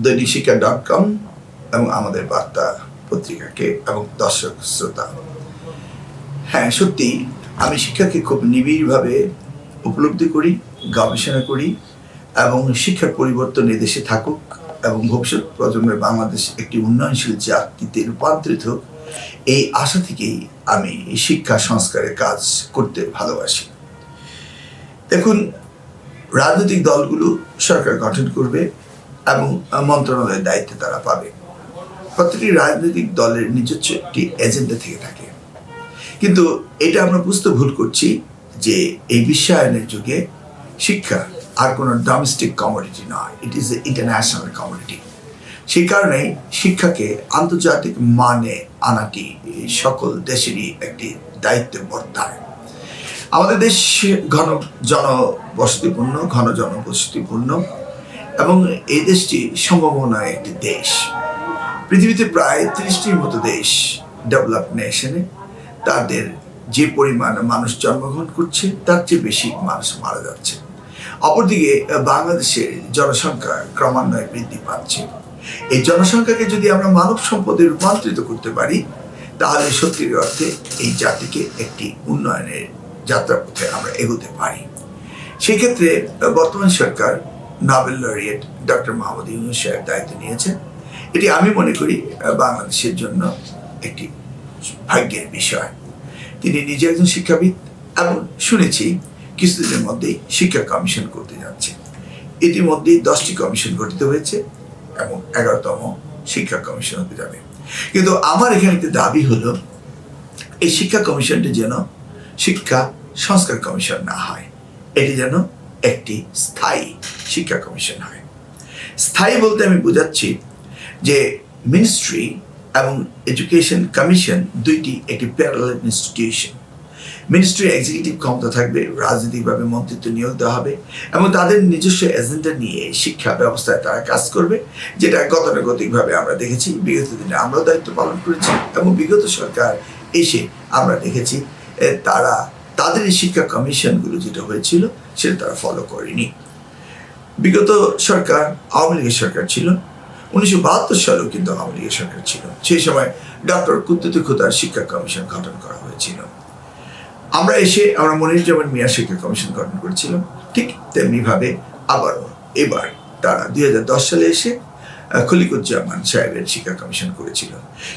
দৈনিক শিক্ষা dot com এবং আমাদের বার্তা পত্রিকাকে এবং দর্শক শ্রোতা। হ্যাঁ সত্যি, আমি শিক্ষাকে খুব নিবিড়ভাবে উপলব্ধি করি, গবেষণা করি এবং শিক্ষার পরিবর্তন এদেশে থাকুক এবং ভবিষ্যৎ প্রজন্মের বাংলাদেশ একটি উন্নয়নশীল জাতিতে রূপান্তরিত হোক, এই আশা থেকেই আমি শিক্ষা সংস্কারের কাজ করতে ভালোবাসি। দেখুন, রাজনৈতিক দলগুলো সরকার গঠন করবে এবং মন্ত্রণালয়ের দায়িত্ব তারা পাবে। প্রতিটি রাজনৈতিক দলের নিজস্ব একটি এজেন্ডা থেকে থাকে। কিন্তু এটা আমরা বুঝতে ভুল করছি যে এই বিশ্বায়নের যুগে শিক্ষা আর কোনো ডোমেস্টিক কমোডিটি নয় it is a international commodity সেই কারণেই শিক্ষাকে আন্তর্জাতিক মানে আনাটি সকল দেশেরই একটি দায়িত্বের বর্তায়। আমাদের দেশ ঘন জনবসতিপূর্ণ ঘন জনবসতিপূর্ণ। এবং এই দেশটি সম্ভাবনায় একটি দেশ। পৃথিবীতে প্রায় ত্রিশটির মতো দেশ ডেভেলপ নেশনে তাদের যে পরিমাণ মানুষ জন্মগ্রহণ করছে, তার চেয়ে বেশি মানুষ মারা যাচ্ছে। অপরদিকে বাংলাদেশের জনসংখ্যা ক্রমান্বয়ে বৃদ্ধি পাচ্ছে। এই জনসংখ্যাকে যদি আমরা মানব সম্পদে রূপান্তরিত করতে পারি, তাহলে সত্যির অর্থে এই জাতিকে একটি উন্নয়নের যাত্রাপথে আমরা এগোতে পারি। সেক্ষেত্রে বর্তমান সরকার Nobel laureate doctor Mohammad Yunus সাহেব দায়িত্ব নিয়েছেন এটি আমি মনে করি বাংলাদেশের জন্য একটি ভাগ্যের বিষয়। তিনি নিজে একজন শিক্ষাবিদ এবং শুনেছি কিছুদিনের মধ্যেই শিক্ষা কমিশন করতে যাচ্ছে। ইতিমধ্যেই দশটি কমিশন গঠিত হয়েছে এবং এগারোতম শিক্ষা কমিশন হতে যাবে। কিন্তু আমার এখানে একটি দাবি হলো, এই শিক্ষা কমিশনটি যেন শিক্ষা সংস্কার কমিশন না হয়, এটি যেন একটি স্থায়ী শিক্ষা কমিশন হয়। স্থায়ী বলতে আমি বোঝাচ্ছি যে মিনিস্ট্রি এবং এডুকেশন কমিশন দুইটি একটি প্যারালাল ইনস্টিটিউশন মিনিস্ট্রি এক্সিকিউটিভ ক্ষমতা থাকবে, রাজনৈতিকভাবে মন্ত্রিত্ব নিয়োগ দেওয়া হবে এবং তাদের নিজস্ব এজেন্ডা নিয়ে শিক্ষা ব্যবস্থায় তারা কাজ করবে, যেটা গতানুগতিকভাবে আমরা দেখেছি, বিগত দিনে আমরাও দায়িত্ব পালন করেছি এবং বিগত সরকার এসে আমরা দেখেছি তারা তাদের এই শিক্ষা কমিশনগুলো যেটা হয়েছিল, সেটা তারা ফলো করেনি। বিগত সরকার, আওয়ামী লীগের সরকার ছিল। উনিশশো বাহাত্তর সালেও কিন্তু আওয়ামী লীগের সরকার ছিল। সেই সময় ডক্টর কুদ্দুতি খুদার শিক্ষা কমিশন গঠন করা হয়েছিল। আমরা এসে, আমরা মনিরুজ্জামান মিয়া শিক্ষা কমিশন গঠন করেছিলাম। ঠিক তেমনিভাবে আবারও এবার তারা দুই হাজার দশ সালে এসে খলিকুজ্জামান সাহেবের শিক্ষা কমিশন করেছিল।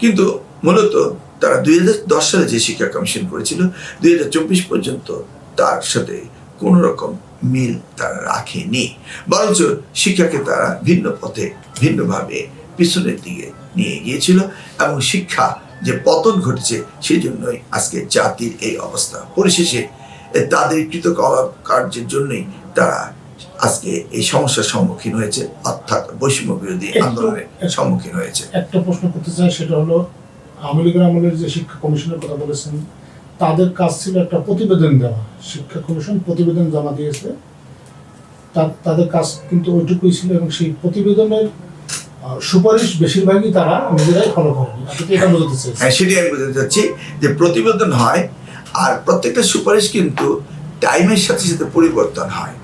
কিন্তু মূলত তারা দুই হাজার দশ সালে যে শিক্ষা কমিশন করেছিল দুই পর্যন্ত তার সাথে কোনো রকম মিল তারা রাখেনি। বরঞ্চ শিক্ষাকে তারা ভিন্ন পথে ভিন্নভাবে পিছনের দিকে নিয়ে গিয়েছিল এবং শিক্ষা যে পতন ঘটেছে সেই জন্যই আজকে জাতির এই অবস্থা। পরিশেষে তাদের কৃতকলাপ কার্যের জন্যই তারা আজকে এই সমস্যার সম্মুখীন হয়েছে অর্থাৎ বৈষম্য বিরোধী আন্দোলনের সম্মুখীন হয়েছে। একটা প্রশ্ন করতে চাই সেটা হলো আওয়ামী লীগের আমলের যে শিক্ষা কমিশনের কথা বলেছেন, তাদের কাজ ছিল একটা প্রতিবেদন দেওয়া। শিক্ষা কমিশন প্রতিবেদন জমা দিয়েছে। তাদের কাজ কিন্তু ওইটুকুই ছিল এবং সেই প্রতিবেদনের সুপারিশ বেশিরভাগই তারা নিজেরাই ফলো করেনি। এটা বোঝাতে চাইছেন? হ্যাঁ সেটাই আমি বলতে চাচ্ছি যে প্রতিবেদন হয় আর প্রত্যেকটা সুপারিশ কিন্তু টাইমের সাথে সাথে পরিবর্তন হয়।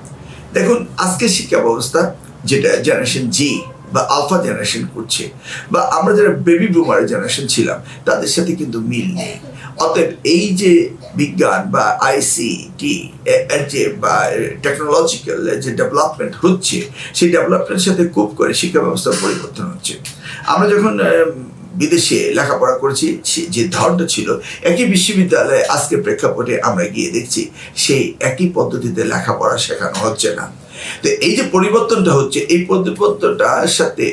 দেখুন আজকে শিক্ষা ব্যবস্থা, যেটা জেনারেশন জি বা আলফা জেনারেশন করছে, বা আমরা যারা বেবি বুমার জেনারেশন ছিলাম, তাদের সাথে কিন্তু মিল নেই। অতএব এই যে বিজ্ঞান বা আইসিটি যে বা টেকনোলজিক্যাল যে ডেভেলপমেন্ট হচ্ছে, সেই ডেভেলপমেন্টের সাথে খুব করে শিক্ষা ব্যবস্থার পরিবর্তন হচ্ছে। আমরা যখন বিদেশে লেখাপড়া করেছি যে ধরনটা ছিল, একই বিশ্ববিদ্যালয়ে আজকে প্রেক্ষাপটে আমরা গিয়ে দেখছি, সেই একই পদ্ধতিতে লেখাপড়া শেখানো হচ্ছে না। তো এই যে পরিবর্তনটা হচ্ছে, এই পরিবর্তনটার সাথে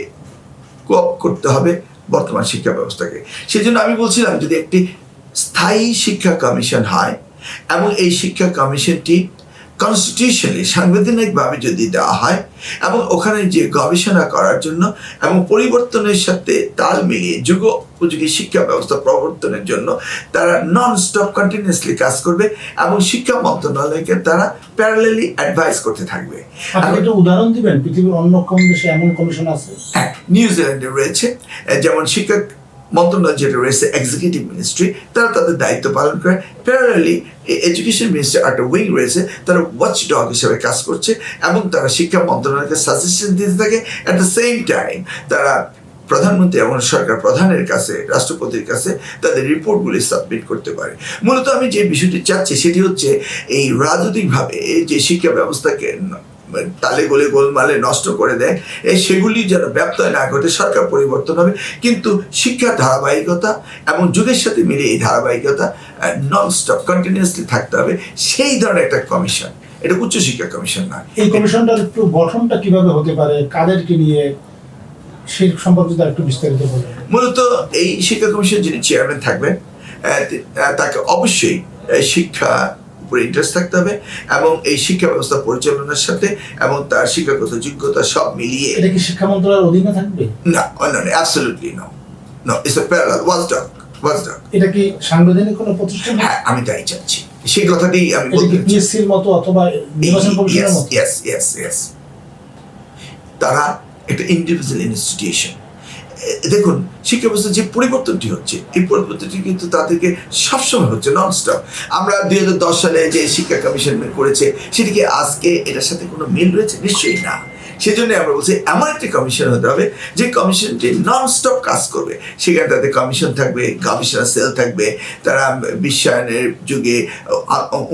কোপ করতে হবে বর্তমান শিক্ষা ব্যবস্থাকে। সেই জন্য আমি বলছিলাম যদি একটি স্থায়ী শিক্ষা কমিশন হয় এবং এই শিক্ষা কমিশনটি কনস্টিটিউশনালি সাংবিধানিকভাবে যদি দেওয়া হয় এবং ওখানে যে গবেষণা করার জন্য এবং পরিবর্তনের সাথে তাল মিলিয়ে যুগ উপযোগী শিক্ষা ব্যবস্থা প্রবর্তনের জন্য তারা নন স্টপ কন্টিনিউসলি কাজ করবে এবং শিক্ষা মন্ত্রণালয়কে তারা প্যারালেলি অ্যাডভাইস করতে থাকবে। আপনি একটা উদাহরণ দিবেন পৃথিবীর অন্য কোন দেশে এমন কমিশন আছে? নিউজিল্যান্ডে রয়েছে যেমন শিক্ষা মন্ত্রণালয় যেটা রয়েছে এক্সিকিউটিভ মিনিস্ট্রি তারা তাদের দায়িত্ব পালন করে। প্যারালি এডুকেশন মিনিস্ট্রি একটা উইং রয়েছে, তারা ওয়াচ ডগ হিসেবে কাজ করছে এবং তারা শিক্ষা মন্ত্রণালয়কে সাজেশন দিতে থাকে। অ্যাট দ্য সেম টাইম তারা প্রধানমন্ত্রী এবং সরকার প্রধানের কাছে, রাষ্ট্রপতির কাছে তাদের রিপোর্টগুলি সাবমিট করতে পারে। মূলত আমি যে বিষয়টি চাচ্ছি, সেটি হচ্ছে এই রাজনৈতিকভাবে যে শিক্ষা ব্যবস্থাকে তালে গোলে গোলমালে নষ্ট করে দেয়। এই সেগুলি যেন ব্যপ্তয় না ঘটে সরকার পরিবর্তন হবে। কিন্তু শিক্ষার ধারাবাহিকতা এবং যুগের সাথে মিলে এই ধারাবাহিকতা নন স্টপ কন্টিনিউয়াসলি থাকতে হবে। সেই ধরনের একটা কমিশন এটা উচ্চশিক্ষা কমিশন না। এই কমিশনটার একটু গঠনটা কীভাবে হতে পারে? কাদেরকে নিয়ে? সেই সম্পর্কে একটু বিস্তারিত বলেন। মূলত এই শিক্ষা কমিশন যিনি চেয়ারম্যান থাকবেন তাকে অবশ্যই শিক্ষা উপরে ইন্টারেস্ট থাকতে হবে এবং এই শিক্ষা ব্যবস্থা পরিচালনার সাথে এবং তার শিক্ষাগত যোগ্যতা সব মিলিয়ে এটা কি শিক্ষা মন্ত্রণালয়ের অধীনে থাকবে না no, no, absolutely no. No, it's a parallel. Watchdog. Watchdog. এটা কি সাংবিধানিক কোনো প্রতিষ্ঠান হ্যাঁ আমি তাই চাচ্ছি সেই কথাটি আমি বলতে। পিএসসির মতো অথবা নির্বাচন কমিশনের মতো yes, yes, yes. তারা একটা ইন্ডিভিজুয়াল ইনস্টিটিউশন দেখুন, শিক্ষা ব্যবস্থার যে পরিবর্তনটি হচ্ছে, এই পরিবর্তনটি কিন্তু তাদেরকে সবসময় হচ্ছে নন স্টপ আমরা দুই হাজার দশ সালে যে শিক্ষা কমিশন করেছে, সেটিকে আজকে এটার সাথে কোনো মিল রয়েছে? নিশ্চয়ই না। সেজন্য আমরা বলছি, এমন একটি কমিশন হতে হবে যে কমিশনটি নন স্টপ কাজ করবে। সেখানে তাদের কমিশন থাকবে, গবেষণা সেল থাকবে, তারা বিশ্বায়নের যুগে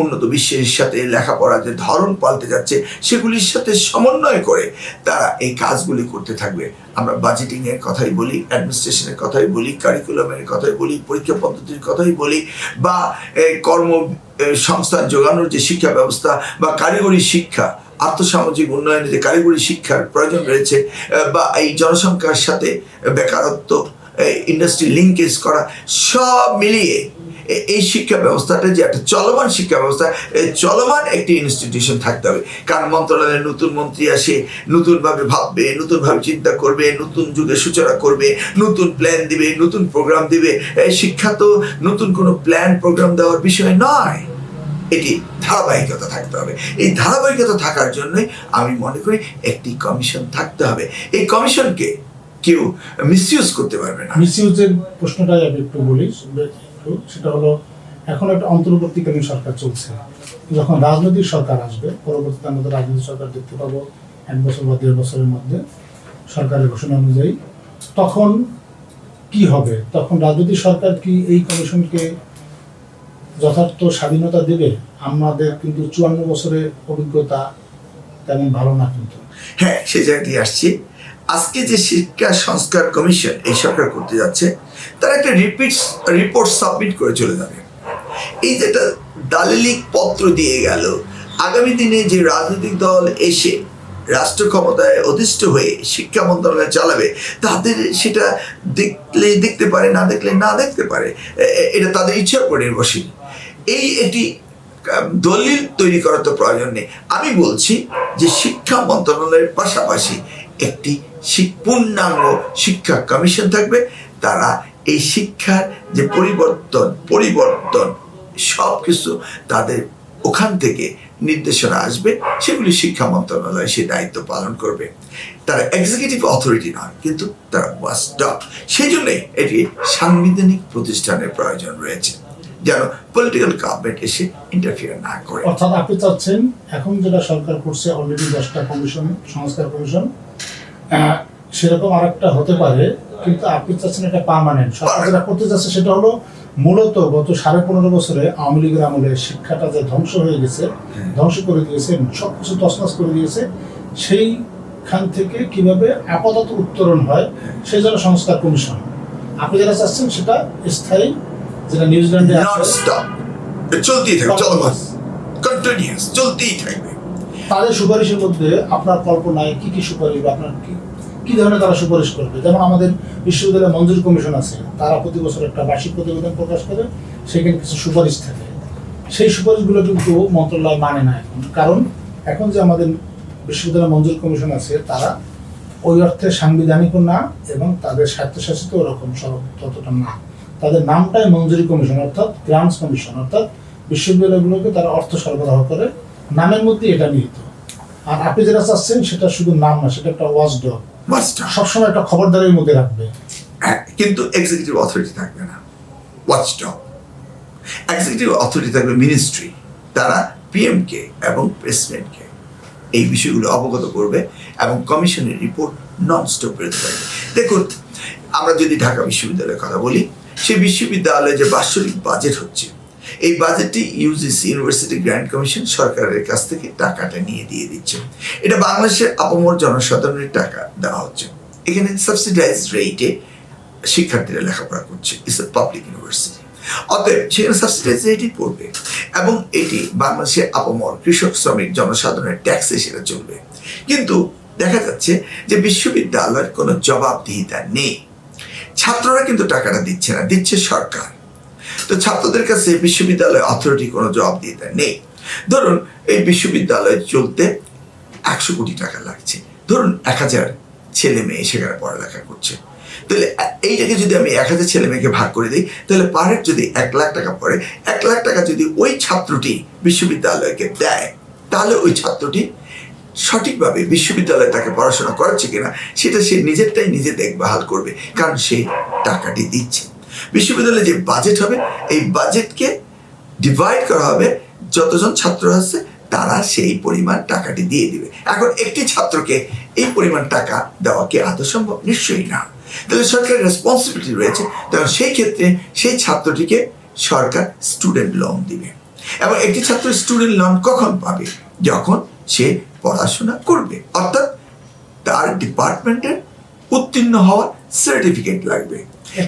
উন্নত বিশ্বের সাথে লেখাপড়ার যে ধরন পাল্টে যাচ্ছে, সেগুলির সাথে সমন্বয় করে তারা এই কাজগুলি করতে থাকবে। আমরা বাজেটিংয়ের কথাই বলি অ্যাডমিনিস্ট্রেশনের কথাই বলি কারিকুলামের কথাই বলি, পরীক্ষা পদ্ধতির কথাই বলি, বা কর্ম সংস্থান যোগানোর যে শিক্ষা ব্যবস্থা বা কারিগরি শিক্ষা আর্থসামাজিক উন্নয়নে যে কারিগরি শিক্ষার প্রয়োজন রয়েছে বা এই জনসংখ্যার সাথে বেকারত্ব ইন্ডাস্ট্রি লিঙ্কেজ করা, সব মিলিয়ে এই শিক্ষা ব্যবস্থাটা যে একটা চলমান শিক্ষা ব্যবস্থা চলমান একটি ইনস্টিটিউশন থাকতে হবে। কারণ মন্ত্রণালয়ে নতুন মন্ত্রী আসে, নতুনভাবে ভাববে, নতুনভাবে চিন্তা করবে, নতুন যুগের সূচনা করবে, নতুন প্ল্যান দিবে, নতুন প্রোগ্রাম দিবে। শিক্ষা তো নতুন কোনো প্ল্যান প্রোগ্রাম দেওয়ার বিষয় নয়। এটি ধারাবাহিকতা থাকতে হবে। এই ধারাবাহিকতা থাকার জন্যই আমি মনে করি একটি কমিশন থাকতে হবে। এই কমিশনকে কেউ মিসইউজ করতে পারবে না। মিসইউজের প্রশ্নটাই আমি একটু বলি সেটা হলো, এখন একটা অন্তর্বর্তীকালীন সরকার চলছে। যখন রাজনৈতিক সরকার আসবে, পরবর্তীতে আমাদের রাজনৈতিক সরকার দেখতে পাবো এক বছর বা দেড় বছরের মধ্যে সরকারের ঘোষণা অনুযায়ী। তখন কি হবে? তখন রাজনৈতিক সরকার কি এই কমিশনকে যথার্থ স্বাধীনতা দেবে, আমাদের কিন্তু চুয়ান্ন বছরের অভিজ্ঞতা তেমন ভালো না কিন্তু। হ্যাঁ সে জায়গাটি আসছি। আজকে যে শিক্ষা সংস্কার কমিশন এই সরকার করতে যাচ্ছে, তারা একটা রিপিট রিপোর্ট সাবমিট করে চলে যাবে। এই যেটা দালিলিক পত্র দিয়ে গেল, আগামী দিনে যে রাজনৈতিক দল এসে রাষ্ট্র ক্ষমতায় অধিষ্ঠ হয়ে শিক্ষা মন্ত্রণালয় চালাবে, তাদের সেটা দেখলে দেখতে পারে, না দেখলে না দেখতে পারে এটা তাদের ইচ্ছার উপর নির্ভরশীল। এই এটি দলিল তৈরি করার তো প্রয়োজন নেই। আমি বলছি যে শিক্ষা মন্ত্রণালয়ের পাশাপাশি একটি পূর্ণাঙ্গ শিক্ষা কমিশন থাকবে। তারা এই শিক্ষার যে পরিবর্তন পরিবর্তন সব কিছু তাদের ওখান থেকে নির্দেশনা আসবে, সেগুলি শিক্ষা মন্ত্রণালয় সে দায়িত্ব পালন করবে। তারা এক্সিকিউটিভ অথরিটি নয়, কিন্তু তারা ওয়াস্টক সেই জন্যই এটি সাংবিধানিক প্রতিষ্ঠানের প্রয়োজন রয়েছে। যেন পলিটিক্যাল গভর্নমেন্ট এসে ইন্টারফিয়ার না করে। অর্থাৎ আপনি চাচ্ছেন এখন যেটা সরকার করছে অলরেডি দশটা কমিশন সংস্কার কমিশন সেরকম আর একটা হতে পারে কিন্তু আপনি চাচ্ছেন এটা পার্মানেন্ট সরকার যেটা করতে চাচ্ছে সেটা হলো মূলত গত সাড়ে পনেরো বছরে আওয়ামী লীগের আমলে শিক্ষাটা যে ধ্বংস হয়ে গেছে ধ্বংস করে দিয়েছে সব কিছু তছনছ করে দিয়েছে সেইখান থেকে কীভাবে আপাতত উত্তরণ হয় সেই জন্য সংস্কার কমিশন আপনি যেটা চাচ্ছেন সেটা স্থায়ী যেটা নিউজিল্যান্ডে নন স্টপ চলতেই থাকবে চলমান। কন্টিনিউয়াস চলতেই থাকবে। তাদের সুপারিশের মধ্যে আপনার কল্পনায় কি কি সুপারিশ বা আপনার কি কি ধরনের তারা সুপারিশ করবে? যেমন আমাদের বিশ্ববিদ্যালয় মঞ্জুরি কমিশন আছে তারা প্রতি বছর একটা বার্ষিক প্রতিবেদন প্রকাশ করে সেখানে কিছু সুপারিশ থাকে। সেই সুপারিশগুলো কিন্তু মন্ত্রণালয় মানে না এখন। কারণ এখন যে আমাদের বিশ্ববিদ্যালয় মঞ্জুর কমিশন আছে তারা ওই অর্থে সাংবিধানিকও না এবং তাদের স্বায়ত্তশাসিত ওরকম সব ততটা না। তাদের নামটাই মঞ্জুরি কমিশন অর্থাৎ গ্রান্টস কমিশন অর্থাৎ বিশ্ববিদ্যালয়গুলোকে তারা অর্থ সরবরাহ করে। নামের মধ্যে এটা নিহিত। আর আপনি যেটা চাচ্ছেন সেটা শুধু নাম না সেটা একটা ওয়াচ ডগ। সবসময় একটা খবরদারির মধ্যে রাখবে। হ্যাঁ কিন্তু এক্সিকিউটিভ অথরিটি থাকবে না। ওয়াচডগ এক্সিকিউটিভ অথরিটি থাকবে মিনিস্ট্রি তারা পিএমকে এবং প্রেসিডেন্টকে এই বিষয়গুলো অবগত করবে এবং কমিশনের রিপোর্ট নন স্টপ বেরোতে থাকবে দেখুন আমরা যদি ঢাকা বিশ্ববিদ্যালয়ের কথা বলি সেই বিশ্ববিদ্যালয়ে যে বাৎসরিক বাজেট হচ্ছে, এই বাজেটটি ইউজিসি ইউনিভার্সিটি গ্র্যান্ড কমিশন সরকারের কাছ থেকে টাকাটা নিয়ে দিয়ে দিচ্ছে। এটা বাংলাদেশের আপমর জনসাধারণের টাকা দেওয়া হচ্ছে। এখানে সাবসিডাইজ রেটে শিক্ষার্থীরা লেখাপড়া করছে। ইটস এ পাবলিক ইউনিভার্সিটি অতএব সেখানে সাবসিডাইজ রেটই পড়বে এবং এটি বাংলাদেশের আপমর কৃষক শ্রমিক জনসাধারণের ট্যাক্সে সেটা চলবে। কিন্তু দেখা যাচ্ছে যে বিশ্ববিদ্যালয়ের কোনো জবাবদিহিতা নেই। ছাত্ররা কিন্তু টাকাটা দিচ্ছে না, দিচ্ছে সরকার। তো ছাত্রদের কাছে বিশ্ববিদ্যালয় অথরিটি কোনো জবাব জবাবদিহিতা নেই। ধরুন, এই বিশ্ববিদ্যালয় চলতে একশো কোটি টাকা লাগছে। ধরুন, এক হাজার ছেলে মেয়ে সেখানে পড়ালেখা করছে। তাহলে এইটাকে যদি আমি এক হাজার ছেলে মেয়েকে ভাগ করে দিই, তাহলে পার হেড যদি এক লাখ টাকা পড়ে, এক লাখ টাকা যদি ওই ছাত্রটি বিশ্ববিদ্যালয়কে দেয়, তাহলে ওই ছাত্রটি সঠিকভাবে বিশ্ববিদ্যালয়ে তাকে পড়াশোনা করাচ্ছে কিনা, সেটা সে নিজেরটাই নিজে দেখভাল করবে, কারণ সে টাকাটি দিচ্ছে। বিশ্ববিদ্যালয়ে যে বাজেট হবে, এই বাজেটকে ডিভাইড করা হবে, যতজন ছাত্র আছে, তারা সেই পরিমাণ টাকাটি দিয়ে দিবে। এখন একটি ছাত্রকে এই পরিমাণ টাকা দেওয়া কি আদৌ সম্ভব? নিশ্চয়ই না। তাহলে সরকারের রেসপন্সিবিলিটি রয়েছে তখন সেই ক্ষেত্রে সেই ছাত্রটিকে সরকার স্টুডেন্ট লোন দিবে। এবং একটি ছাত্র স্টুডেন্ট লোন কখন পাবে? যখন সে পড়াশোনা করবে। অর্থাৎ তার ডিপার্টমেন্টের উত্তীর্ণ হওয়ার সার্টিফিকেট লাগবে।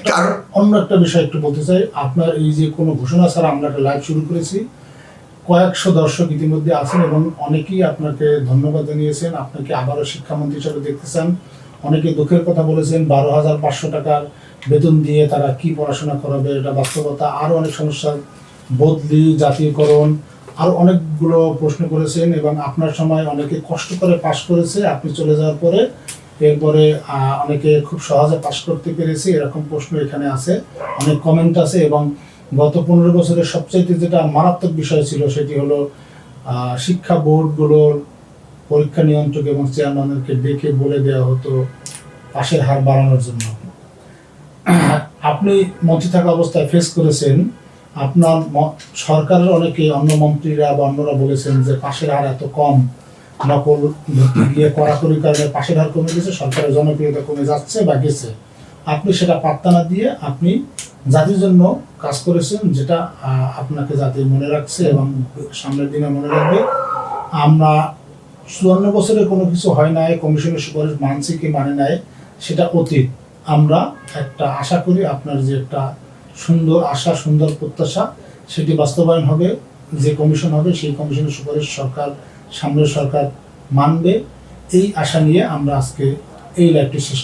কারণ অন্য একটা বিষয় একটু বলতে চাই আপনার এই যে কোনো ঘোষণা ছাড়া আমরা একটা লাইভ শুরু করেছি। কয়েকশো দর্শক ইতিমধ্যে আছেন এবং অনেকেই আপনাকে ধন্যবাদ জানিয়েছেন আপনাকে আবারও শিক্ষামন্ত্রী হিসাবে দেখতে চান। অনেকে দুঃখের কথা বলেছেন বারো হাজার পাঁচশো টাকার বেতন দিয়ে তারা কি পড়াশোনা করাবে এটা বাস্তবতা। আরও অনেক সমস্যা বদলি জাতীয়করণ আরও অনেকগুলো প্রশ্ন করেছেন এবং আপনার সময় অনেকে কষ্ট করে পাশ করেছে, আপনি চলে যাওয়ার পরে এরপরে অনেকে খুব সহজে পাশ করতে পেরেছে, এরকম প্রশ্ন এখানে আছে। অনেক কমেন্ট আছে এবং গত পনেরো বছরের সবচাইতে যেটা মারাত্মক বিষয় ছিল সেটি হলো শিক্ষা বোর্ডগুলোর পরীক্ষা নিয়ন্ত্রক এবং চেয়ারম্যানদেরকে ডেকে বলে দেওয়া হতো পাশের হার বাড়ানোর জন্য। আপনি মঞ্চে থাকা অবস্থায় ফেস করেছেন আপনার সরকারের অনেকে অন্য মন্ত্রীরা বা অন্যরা বলেছেন যে পাশের হার এত কম, নকল গিয়ে কড়াকড়ি কারণে পাশের হার কমে গেছে, সরকারের জনপ্রিয়তা কমে যাচ্ছে বা গেছে। আপনি সেটা পাত্তা না দিয়ে আপনি জাতির জন্য কাজ করেছেন যেটা আপনাকে জাতি মনে রাখছে এবং সামনের দিনে মনে রাখবে। আমরা চুয়ান্ন বছরে কোনো কিছু হয় নাই, কমিশনের সুপারিশ মানছি কি মানে নাই, সেটা অতীত। আমরা একটা আশা করি আপনার যে একটা সুন্দর আশা, সুন্দর প্রত্যাশা, সেটি বাস্তবায়ন হবে, যে কমিশন হবে, সেই কমিশনের সুপারিশ সরকার, সামনের সরকার মানবে। এই আশা নিয়ে আমরা আজকে এই লাইভটি শেষ